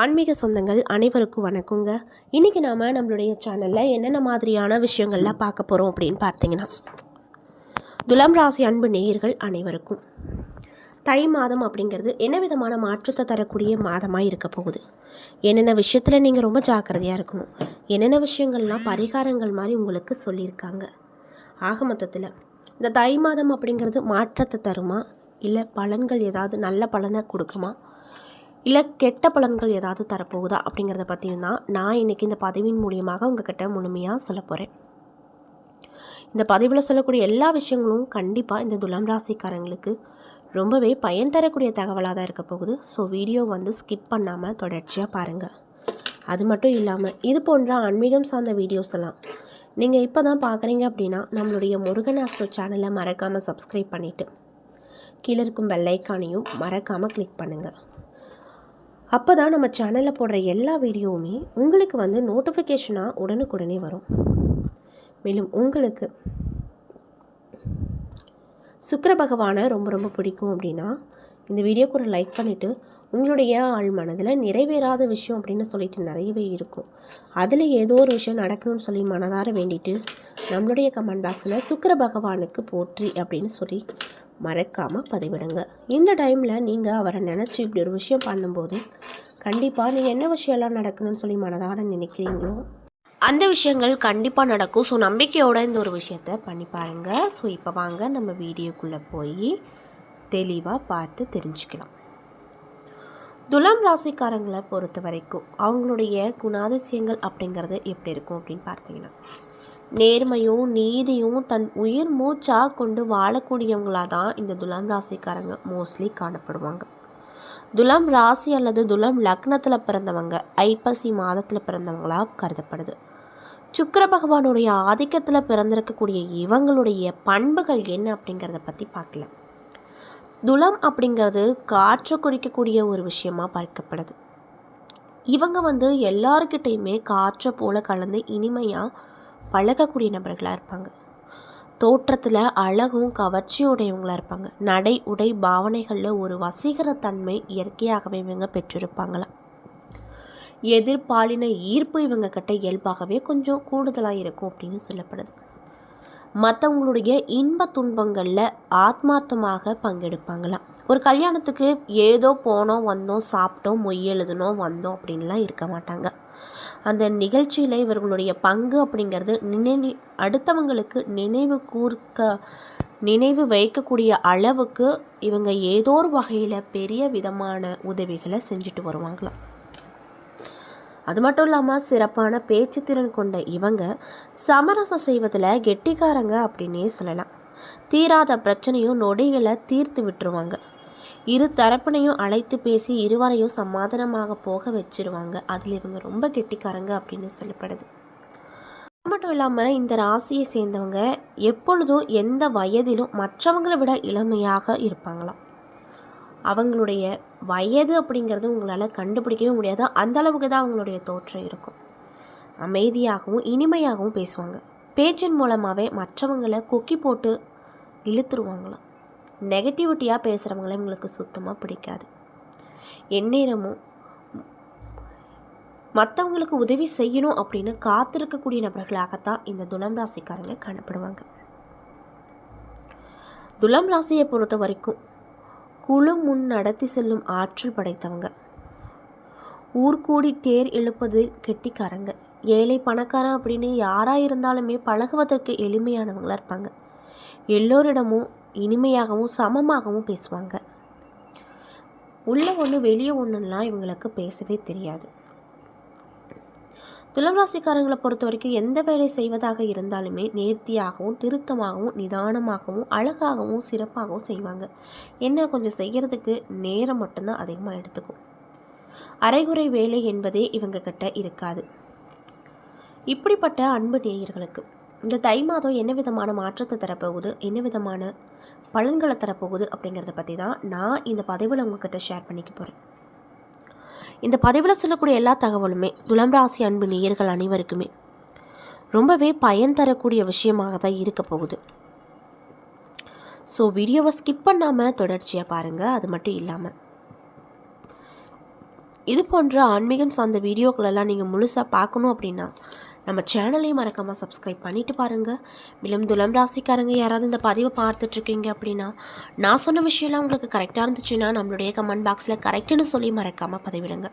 ஆன்மீக சொந்தங்கள் அனைவருக்கும் வணக்கங்க. இன்றைக்கி நாம் நம்மளுடைய சேனலில் என்னென்ன மாதிரியான விஷயங்கள்லாம் பார்க்க போகிறோம் அப்படின்னு பார்த்தீங்கன்னா துலாம் ராசி அன்பு நேயர்கள் அனைவருக்கும். தை மாதம் அப்படிங்கிறது என்ன விதமான மாற்றத்தை தரக்கூடிய மாதமாக இருக்க போகுது? என்னென்ன விஷயத்தில் நீங்கள் ரொம்ப ஜாக்கிரதையாக இருக்கணும்? என்னென்ன விஷயங்கள்லாம் பரிகாரங்கள் மாதிரி உங்களுக்கு சொல்லியிருக்காங்க? ஆக மொத்தத்தில் இந்த தை மாதம் அப்படிங்கிறது மாற்றத்தை தருமா? இல்லை பலன்கள் ஏதாவது நல்ல பலனை கொடுக்குமா? இல்லை கெட்ட பலன்கள் ஏதாவது தரப்போகுதா அப்படிங்கிறத பற்றியும் தான் நான் இன்றைக்கி இந்த பதிவின் மூலியமாக உங்ககிட்ட முழுமையாக சொல்ல போகிறேன் இந்த பதிவில் சொல்லக்கூடிய எல்லா விஷயங்களும் கண்டிப்பாக இந்த துலாம் ராசிக்காரங்களுக்கு ரொம்பவே பயன் தரக்கூடிய தகவலாக தான் இருக்க போகுது. ஸோ வீடியோ வந்து ஸ்கிப் பண்ணாமல் தொடர்ச்சியாக பாருங்கள் அது மட்டும் இல்லாமல் இது போன்ற ஆன்மீகம் சார்ந்த வீடியோஸ் எல்லாம் நீங்கள் இப்போ தான் பார்க்குறீங்க அப்படின்னா நம்மளுடைய முருகன் ஆஸ்ட்ரோ சேனலை மறக்காமல் சப்ஸ்கிரைப் பண்ணிவிட்டு கீழே இருக்கும் பெல்லைக்கானையும் மறக்காமல் கிளிக் பண்ணுங்கள் அப்போ தான் நம்ம சேனலில் போடுற எல்லா வீடியோவுமே உங்களுக்கு வந்து நோட்டிஃபிகேஷனாக உடனுக்குடனே வரும். மேலும் உங்களுக்கு சுக்கர பகவானை ரொம்ப ரொம்ப பிடிக்கும் அப்படின்னா இந்த வீடியோக்கு ஒரு லைக் பண்ணிவிட்டு உங்களுடைய ஆள் மனதில் நிறைவேறாத விஷயம் அப்படின்னு சொல்லிட்டு நிறையவே இருக்கும். அதில் ஏதோ ஒரு விஷயம் நடக்கணும்னு சொல்லி மனதார வேண்டிட்டு நம்மளுடைய கமெண்ட் பாக்ஸில் சுக்கிர பகவானுக்கு போற்றி அப்படின்னு சொல்லி மறக்காமல் பதிவிடுங்க. இந்த டைமில் நீங்கள் அவரை நினச்சி இப்படி ஒரு விஷயம் பண்ணும்போது கண்டிப்பாக நீங்கள் என்ன விஷயம்லாம் நடக்கணும்னு சொல்லி மனதார நினைக்கிறீங்களோ அந்த விஷயங்கள் கண்டிப்பாக நடக்கும். ஸோ நம்பிக்கையோட இந்த ஒரு விஷயத்த பண்ணி பாருங்கள் ஸோ இப்போ வாங்க நம்ம வீடியோக்குள்ளே போய் தெளிவாக பார்த்து தெரிஞ்சுக்கலாம். துலாம் ராசிக்காரங்களை பொறுத்த வரைக்கும் அவங்களுடைய குணாதிசயங்கள் அப்படிங்கிறது எப்படி இருக்கும் அப்படின்னு பார்த்தீங்கன்னா நேர்மையும் நீதியும் தன் உயிர் மூச்சாக கொண்டு வாழக்கூடியவங்களாக தான் இந்த துலாம் ராசிக்காரங்க மோஸ்ட்லி காணப்படுவாங்க. துலாம் ராசி அல்லது துலாம் லக்னத்தில் பிறந்தவங்க ஐப்பசி மாதத்தில் பிறந்தவங்களாக கருதப்படுது. சுக்கர பகவானுடைய ஆதிக்கத்தில் பிறந்திருக்கக்கூடிய இவங்களுடைய பண்புகள் என்ன அப்படிங்கிறத பற்றி பார்க்கலாம். துலம் அப்படிங்கிறது காற்றை குறிக்கக்கூடிய ஒரு விஷயமாக பார்க்கப்படுது. இவங்க வந்து எல்லாருக்கிட்டையுமே காற்றை போல கலந்து இனிமையாக பழகக்கூடிய நபர்களாக இருப்பாங்க. தோற்றத்தில் அழகும் கவர்ச்சியும் உடையவங்களாக இருப்பாங்க. நடை உடை பாவனைகளில் ஒரு வசீகரத்தன்மை இயற்கையாகவே இவங்க பெற்றிருப்பாங்களாம் எதிர்பாலின ஈர்ப்பு இவங்க கிட்ட இயல்பாகவே கொஞ்சம் கூடுதலாக இருக்கும் அப்படின்னு சொல்லப்படுது. மற்றவங்களுடைய இன்ப துன்பங்களில் ஆத்மார்த்தமாக பங்கெடுப்பாங்களாம். ஒரு கல்யாணத்துக்கு ஏதோ போனோம் வந்தோம் சாப்பிட்டோம் மொய் எழுதுனோம் வந்தோம் அப்படின்லாம் இருக்க மாட்டாங்க. அந்த நிகழ்ச்சியில் இவர்களுடைய பங்கு அப்படிங்கிறது நினைவு அடுத்தவங்களுக்கு நினைவு கூர்க்க நினைவு வைக்கக்கூடிய அளவுக்கு இவங்க ஏதோ ஒரு வகையில் பெரிய விதமான உதவிகளை செஞ்சுட்டு வருவாங்களாம். அது மட்டும் இல்லாமல் சிறப்பான பேச்சு திறன் கொண்ட இவங்க சமரசம் செய்வதில் கெட்டிக்காரங்க அப்படின்னே சொல்லலாம். தீராத பிரச்சனையும் நொடிகளை தீர்த்து விட்டுருவாங்க. இரு தரப்பினையும் அழைத்து பேசி இருவரையும் சமாதானமாக போக வச்சிருவாங்க. அதில் இவங்க ரொம்ப கெட்டிக்காரங்க அப்படின்னு சொல்லப்படுது. அது மட்டும் இல்லாமல் இந்த ராசியை சேர்ந்தவங்க எப்பொழுதும் எந்த வயதிலும் மற்றவங்களை விட இளமையாக இருப்பாங்களாம். அவங்களுடைய வயது அப்படிங்கிறது உங்களால் கண்டுபிடிக்கவே முடியாது. அந்த அளவுக்கு தான் அவங்களுடைய தோற்றம் இருக்கும். அமைதியாகவும் இனிமையாகவும் பேசுவாங்க. பேச்சின் மூலமாகவே மற்றவங்களை கொக்கி போட்டு இழுத்துருவாங்களாம். நெகட்டிவிட்டியாக பேசுகிறவங்கள இவங்களுக்கு சுத்தமாக பிடிக்காது. எந்நேரமும் மற்றவங்களுக்கு உதவி செய்யணும் அப்படின்னு காத்திருக்கக்கூடிய நபர்களாகத்தான் இந்த துலம் ராசிக்காரங்க காணப்படுவாங்க. துலம் ராசியை பொறுத்த வரைக்கும் குழு முன் நடத்தி செல்லும் ஆற்றல் படைத்தவங்க. ஊர்கூடி தேர் எழுப்பது கெட்டிக்காரங்க. ஏழை பணக்காரன் அப்படின்னு யாராக இருந்தாலுமே பழகுவதற்கு எளிமையானவங்களாக இருப்பாங்க. எல்லோரிடமும் இனிமையாகவும் சமமாகவும் பேசுவாங்க. உள்ள ஒன்று வெளியே ஒன்றுலாம் இவங்களுக்கு பேசவே தெரியாது. துலாம் ராசிக்காரங்களை பொறுத்த வரைக்கும் எந்த வேலை செய்வதாக இருந்தாலுமே நேர்த்தியாகவும் திருத்தமாகவும் நிதானமாகவும் அழகாகவும் சிறப்பாகவும் செய்வாங்க. என்ன? கொஞ்சம் செய்கிறதுக்கு நேரம் மட்டும்தான் அதிகமாக எடுத்துக்கும். அரைகுறை வேலை என்பதே இவங்க கிட்ட இருக்காது. இப்படிப்பட்ட அன்பு நேயர்களுக்கு இந்த தை மாதம் என்ன விதமான மாற்றத்தை தரப்போகுது? என்ன விதமான பலன்களை தரப்போகுது? அப்படிங்கிறத பற்றி தான் நான் இந்த பதிவில் உங்ககிட்ட ஷேர் பண்ணிக்க போகிறேன் இந்த பதிவில் சொல்லக்கூடிய எல்லா தகவலுமே துலாம் ராசி அன்பு நேயர்கள் அனைவருக்குமே ரொம்பவே பயன் தரக்கூடிய விஷயமாக தான் இருக்க போகுது. ஸோ வீடியோவை ஸ்கிப் பண்ணாமல் தொடர்ச்சியாக பாருங்கள் அது மட்டும் இல்லாமல் இது போன்ற ஆன்மீகம் சார்ந்த வீடியோக்களெல்லாம் நீங்கள் முழுசாக பார்க்கணும் அப்படின்னா நம்ம சேனலையும் மறக்காமல் சப்ஸ்கிரைப் பண்ணிட்டு பாருங்கள் மேலும் துலம் ராசிக்காரங்க யாராவது இந்த பதிவை பார்த்துட்ருக்கீங்க அப்படின்னா நான் சொன்ன விஷயம்லாம் உங்களுக்கு கரெக்டாக இருந்துச்சுன்னா நம்மளுடைய கமெண்ட் பாக்ஸில் கரெக்டுன்னு சொல்லி மறக்காமல் பதிவிடுங்க.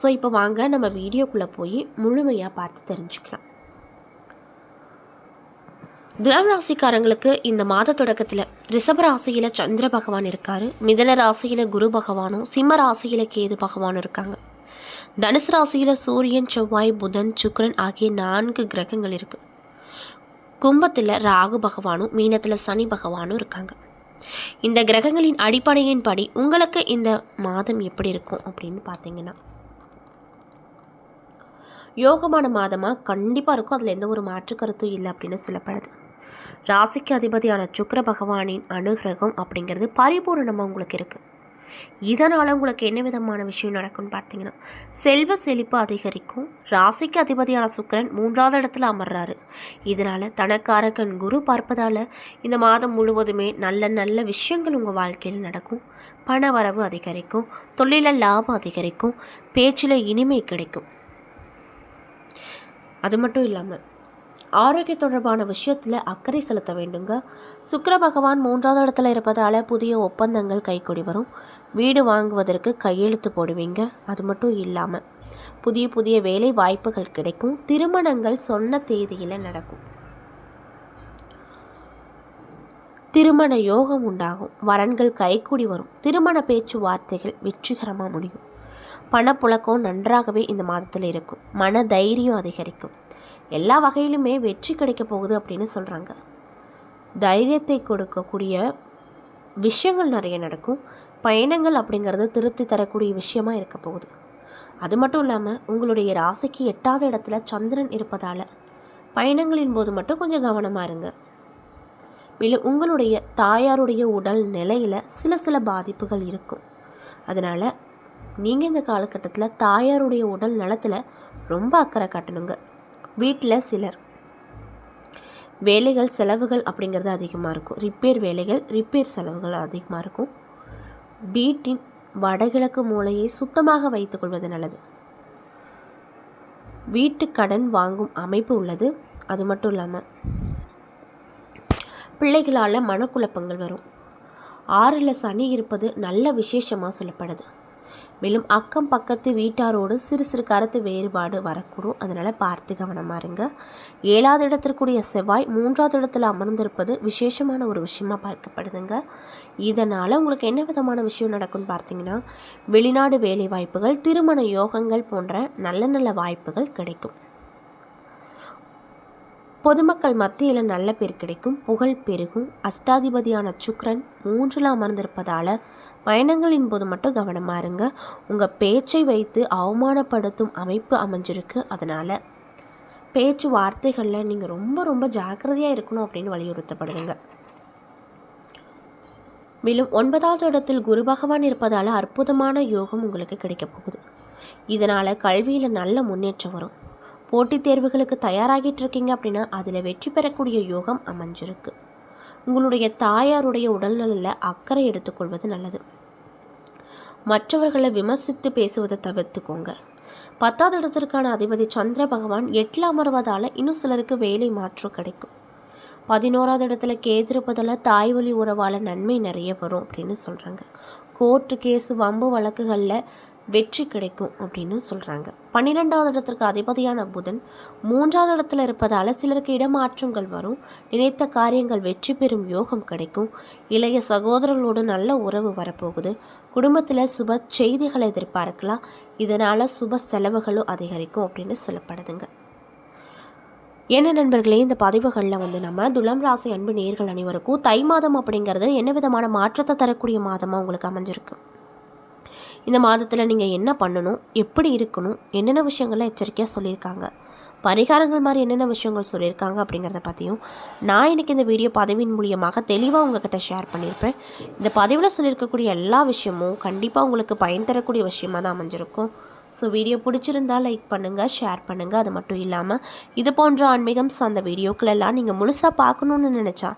ஸோ இப்போ வாங்க நம்ம வீடியோக்குள்ளே போய் முழுமையாக பார்த்து தெரிஞ்சுக்கலாம். துலாம் ராசிக்காரங்களுக்கு இந்த மாத தொடக்கத்தில் ரிஷப ராசியில் சந்திர பகவான் இருக்கார். மிதன ராசியில் குரு பகவானும் சிம்ம ராசியில் கேது பகவானும் இருக்காங்க. தனுசு ராசியில் சூரியன் செவ்வாய் புதன் சுக்கரன் ஆகிய நான்கு கிரகங்கள் இருக்குது கும்பத்தில் ராகு பகவானும் மீனத்தில் சனி பகவானும் இருக்காங்க. இந்த கிரகங்களின் அடிப்படையின்படி உங்களுக்கு இந்த மாதம் எப்படி இருக்கும் அப்படின்னு பார்த்தீங்கன்னா யோகமான மாதமாக கண்டிப்பாக இருக்கும். அதில் எந்த ஒரு மாற்று கருத்தும் இல்லை அப்படின்னு சொல்லப்படுது. ராசிக்கு அதிபதியான சுக்கர பகவானின் அனுகிரகம் அப்படிங்கிறது பரிபூரணமாக உங்களுக்கு இருக்குது இதனால் உங்களுக்கு என்ன விதமான விஷயம் நடக்கும்னு பார்த்தீங்கன்னா செல்வ செழிப்பு அதிகரிக்கும். ராசிக்கு அதிபதியான சுக்கிரன் மூன்றாவது இடத்துல அமர்றாரு. இதனால் தனக்காரகன் குரு பார்ப்பதால் இந்த மாதம் முழுவதுமே நல்ல நல்ல விஷயங்கள் உங்கள் வாழ்க்கையில் நடக்கும். பண வரவு அதிகரிக்கும். தொழிலில் லாபம் அதிகரிக்கும். பேச்சில் இனிமை கிடைக்கும். அது மட்டும் இல்லாமல் ஆரோக்கிய தொடர்பான விஷயத்தில் அக்கறை செலுத்த வேண்டுங்க. சுக்கர பகவான் மூன்றாவது இடத்துல இருப்பதால் புதிய ஒப்பந்தங்கள் கைக்கூடி வரும். வீடு வாங்குவதற்கு கையெழுத்து போடுவீங்க. அது மட்டும் இல்லாமல் புதிய புதிய வேலை வாய்ப்புகள் கிடைக்கும். திருமணங்கள் சொன்ன தேதியில் நடக்கும். திருமண யோகம் உண்டாகும். வரன்கள் கைக்கூடி வரும். திருமண பேச்சுவார்த்தைகள் வெற்றிகரமாக முடியும். பணப்புழக்கம் நன்றாகவே இந்த மாதத்தில் இருக்கும். மன தைரியம் அதிகரிக்கும். எல்லா வகையிலுமே வெற்றி கிடைக்க போகுது அப்படின்னு சொல்கிறாங்க தைரியத்தை கொடுக்கக்கூடிய விஷயங்கள் நிறைய நடக்கும். பயணங்கள் அப்படிங்கிறது திருப்தி தரக்கூடிய விஷயமா இருக்க போகுது. அது மட்டும் இல்லாமல் உங்களுடைய ராசிக்கு எட்டாவது இடத்துல சந்திரன் இருப்பதால் பயணங்களின் போது மட்டும் கொஞ்சம் கவனமாக இருங்க. மேலும் உங்களுடைய தாயாருடைய உடல் நிலையில் சில சில பாதிப்புகள் இருக்கும். அதனால் நீங்கள் இந்த காலகட்டத்தில் தாயாருடைய உடல் நலத்தில் ரொம்ப அக்கறை காட்டணுங்க. வீட்டில் சிலர். வேலைகள் செலவுகள் அப்படிங்கிறது அதிகமாக இருக்கும். ரிப்பேர் வேலைகள் ரிப்பேர் செலவுகள் அதிகமாக இருக்கும். வீட்டின் வடகிழக்கு மூலையை சுத்தமாக வைத்துக்கொள்வது நல்லது. வீட்டு கடன் வாங்கும் அமைப்பு உள்ளது. அது மட்டும் இல்லாமல் பிள்ளைகளால் மனக்குழப்பங்கள் வரும். ஆறில் சனி இருப்பது நல்ல விசேஷமாக சொல்லப்படுது. மேலும் அக்கம் பக்கத்து வீட்டாரோடு சிறு சிறு கருத்து வேறுபாடு வரக்கூடும். அதனால் பார்த்து கவனமாக இருங்க. ஏழாவது இடத்திற்குரிய செவ்வாய் மூன்றாவது இடத்துல அமர்ந்திருப்பது விசேஷமான ஒரு விஷயமா பார்க்கப்படுதுங்க. இதனால் உங்களுக்கு என்ன விதமான விஷயம் நடக்கும்னு பார்த்தீங்கன்னா வெளிநாடு வேலை வாய்ப்புகள் திருமண யோகங்கள் போன்ற நல்ல நல்ல வாய்ப்புகள் கிடைக்கும். பொதுமக்கள் மத்தியில் நல்ல பேர் கிடைக்கும். புகழ் பெருகும். அஷ்டாதிபதியான சுக்ரன் மூன்றில் அமர்ந்திருப்பதால் பயணங்களின் போது மட்டும் கவனமாக இருங்க. உங்கள் பேச்சை வைத்து அவமானப்படுத்தும் அமைப்பு அமைஞ்சிருக்கு. அதனால் பேச்சு வார்த்தைகளில் நீங்கள் ரொம்ப ரொம்ப ஜாக்கிரதையாக இருக்கணும் அப்படின்னு வலியுறுத்தப்படுதுங்க. மேலும் ஒன்பதாவது இடத்தில் குரு பகவான் இருப்பதால் அற்புதமான யோகம் உங்களுக்கு கிடைக்க போகுது. இதனால் கல்வியில் நல்ல முன்னேற்றம் வரும். போட்டித் தேர்வுகளுக்கு தயாராகிட்டு இருக்கீங்க அப்படின்னா அதில் வெற்றி பெறக்கூடிய யோகம் அமைஞ்சிருக்கு. உங்களுடைய தாயாருடைய உடல்நலில் அக்கறை எடுத்துக்கொள்வது நல்லது. மற்றவர்களை விமர்சித்து பேசுவதை தவிர்த்துக்கோங்க. பத்தாவது இடத்திற்கான அதிபதி சந்திர பகவான் எட்டில் அமர்வதால் இன்னும் சிலருக்கு வேலை மாற்றம் கிடைக்கும். பதினோராவது இடத்துல கேதிருப்பதில் தாய் வழி உறவால் நன்மை நிறைய வரும் அப்படின்னு சொல்கிறாங்க கோர்ட்டு கேஸு வம்பு வழக்குகளில் வெற்றி கிடைக்கும் அப்படின்னு சொல்கிறாங்க பன்னிரெண்டாவது இடத்திற்கு அதிபதியான புதன் மூன்றாவது இடத்துல இருப்பதால் சிலருக்கு இடமாற்றங்கள் வரும். நினைத்த காரியங்கள் வெற்றி பெறும் யோகம் கிடைக்கும். இளைய சகோதரர்களோடு நல்ல உறவு வரப்போகுது. குடும்பத்தில் சுப செய்திகளை எதிர்பார்க்கலாம். இதனால் சுப செலவுகளும் அதிகரிக்கும் அப்படின்னு சொல்லப்படுதுங்க. என்ன நண்பர்களே இந்த பதிவுகளில் வந்து நம்ம துலாம் ராசி அன்பு நேர்கள் அனைவருக்கும் தை மாதம் அப்படிங்கிறது என்ன விதமான மாற்றத்தை தரக்கூடிய மாதமாக உங்களுக்கு அமைஞ்சிருக்கு? இந்த மாதத்தில் நீங்கள் என்ன பண்ணணும் எப்படி இருக்கணும் என்னென்ன விஷயங்கள்லாம் எச்சரிக்கையாக சொல்லியிருக்காங்க பரிகாரங்கள் மாதிரி என்னென்ன விஷயங்கள் சொல்லியிருக்காங்க அப்படிங்கிறத பற்றியும் நான் இன்றைக்கி இந்த வீடியோ பதவியின் மூலியமாக தெளிவாக உங்ககிட்ட ஷேர் பண்ணியிருப்பேன். இந்த பதிவில் சொல்லியிருக்கக்கூடிய எல்லா விஷயமும் கண்டிப்பாக உங்களுக்கு பயன் தரக்கூடிய விஷயமாக தான் அமைஞ்சிருக்கும். ஸோ வீடியோ பிடிச்சிருந்தால் லைக் பண்ணுங்கள் ஷேர் பண்ணுங்கள் அது மட்டும் இல்லாமல் இது போன்ற ஆன்மீகம் சார்ந்த வீடியோக்களெல்லாம் நீங்கள் முழுசாக பார்க்கணுன்னு நினச்சா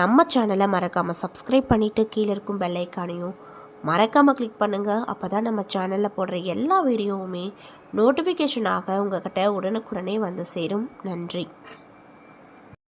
நம்ம சேனலை மறக்காமல் சப்ஸ்கிரைப் பண்ணிவிட்டு கீழே இருக்கும் பெல்லைக்கானையும் மறக்காமல் கிளிக் பண்ணுங்கள் அப்போ தான் நம்ம சேனலில் போடுற எல்லா வீடியோவுமே நோட்டிஃபிகேஷனாக உங்கள்கிட்ட உடனுக்குடனே வந்து சேரும். நன்றி.